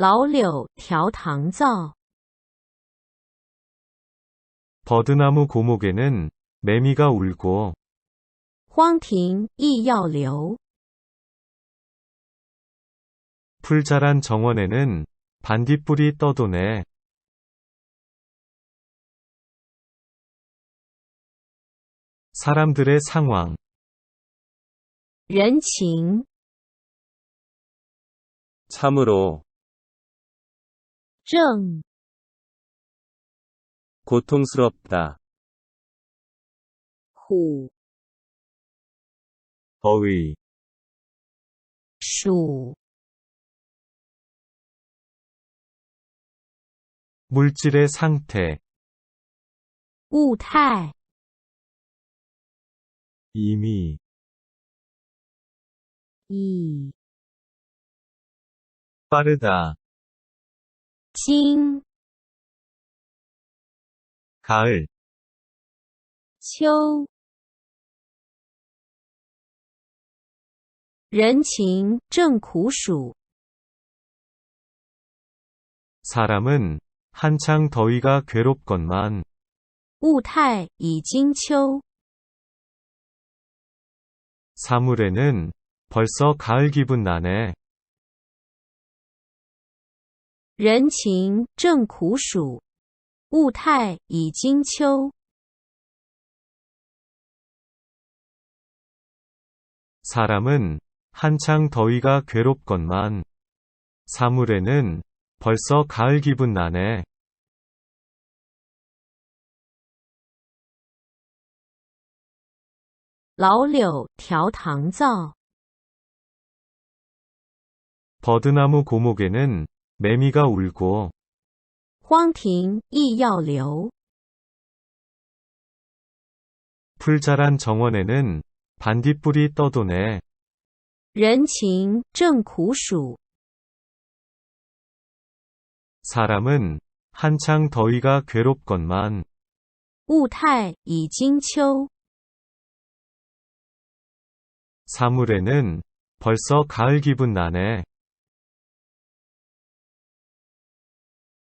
老柳调糖皂， 버드나무 고목에는 매미가 울고 荒庭亦要流。 풀 자란 정원에는 반딧불이 떠도네. 사람들의 상황, 人情 참으로, 正 고통스럽다. 虎 더위, 鼠 물질의 상태, 物态 이미, 已 빠르다, 经 가을, 秋。人情正苦暑， 사람은 한창 더위가 괴롭건만 物态已经秋。 사물에는 벌써 가을 기분 나네. 人情正苦暑，物态已经秋。 사람은 한창 더위가 괴롭건만 사물에는 벌써 가을 기분 나네. 老柳调糖皂， 버드나무 고목에는 매미가 울고 荒庭亦要流。 풀 자란 정원에는 반딧불이 떠도네. 人情正苦暑， 사람은 한창 더위가 괴롭건만 物态已经秋。 사물에는 벌써 가을 기분 나네.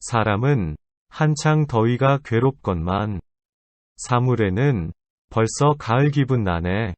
사람은 한창 더위가 괴롭건만 사물에는 벌써 가을 기분 나네.